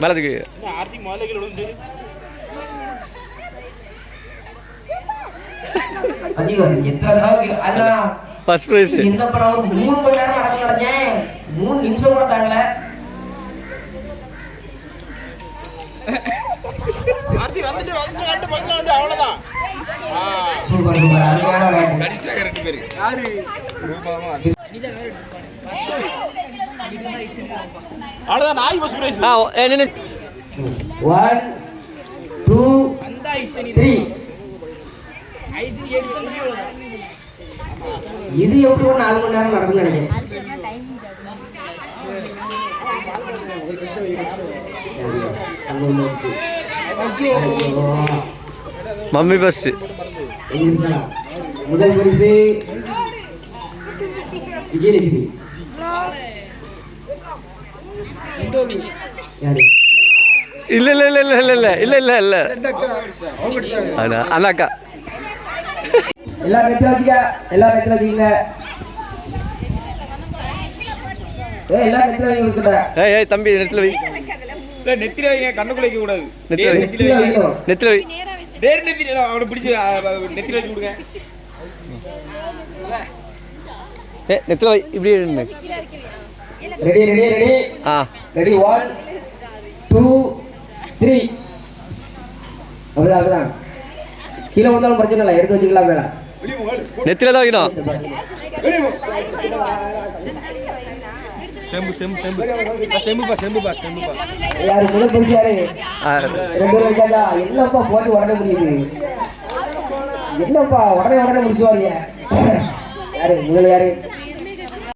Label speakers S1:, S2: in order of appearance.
S1: மேலதுக்கு
S2: first prize
S1: இந்த படம் ஒரு மூணு நேரம் நடக்க நடந்தேன் மூணு நிமிஷம்
S3: ஆர்த்தி வந்துட்டு வந்துட்டு வந்து அவ்வளவுதான்.
S1: Super super.
S3: அது அவ்வளவுதான் நாய் பஸ் பிரைஸ்
S2: ஆ ஏ நின்று
S1: ஒன் டூ த்ரீ இது எப்படி ஒரு நாலு மணி நேரம் நடக்கும்னு நினைக்கிறேன்.
S2: Mummy first?
S1: முதல் பரிசு விஜயலட்சுமி.
S2: இல்ல இல்ல இல்ல இல்ல இல்ல இல்ல இல்ல இல்ல. இல்ல அண்ணா அண்ணா அக்கா
S1: எல்லா இடத்துல வச்சுக்க எல்லா இடத்துல வச்சுக்கங்க.
S2: ஏய் ஏய் தம்பி நெத்தில வை.
S3: இல்ல நெத்தில வைங்க கண்ணுக்குள்ள வைக்க கூடாது.
S2: நெத்தில வை.
S3: நெத்தில வைங்க.
S2: நெத்தில வை.
S3: நேர் நெத்தில அவனை பிடிச்சு ஆ, ஆ, நெத்தில வச்சு கொடுங்க.
S2: ஏ நெத்தில வை. இப்படி
S1: ரெடி ரெடி ரெடி
S2: ஆ.
S1: ரெடி ஒன் டூ த்ரீ அப்படிதான் அப்படிதான். கீழே வந்தாலும் பிரச்சனை இல்லை எடுத்து வச்சுக்கலாம் மேல.
S2: நெத்தில தான் வைக்கணும்.
S3: செம்பு செம்பு செம்பு. செம்புப்பா செம்புப்பா செம்புப்பா.
S1: யாரு முதல் பரிசு யாரு? ரெண்டு பேரும் என்னப்பா போட்டு உடனே முடியுது? என்னப்பா உடனே உடனே முடிச்சுவாங்க யாரு? முதல் யாரு?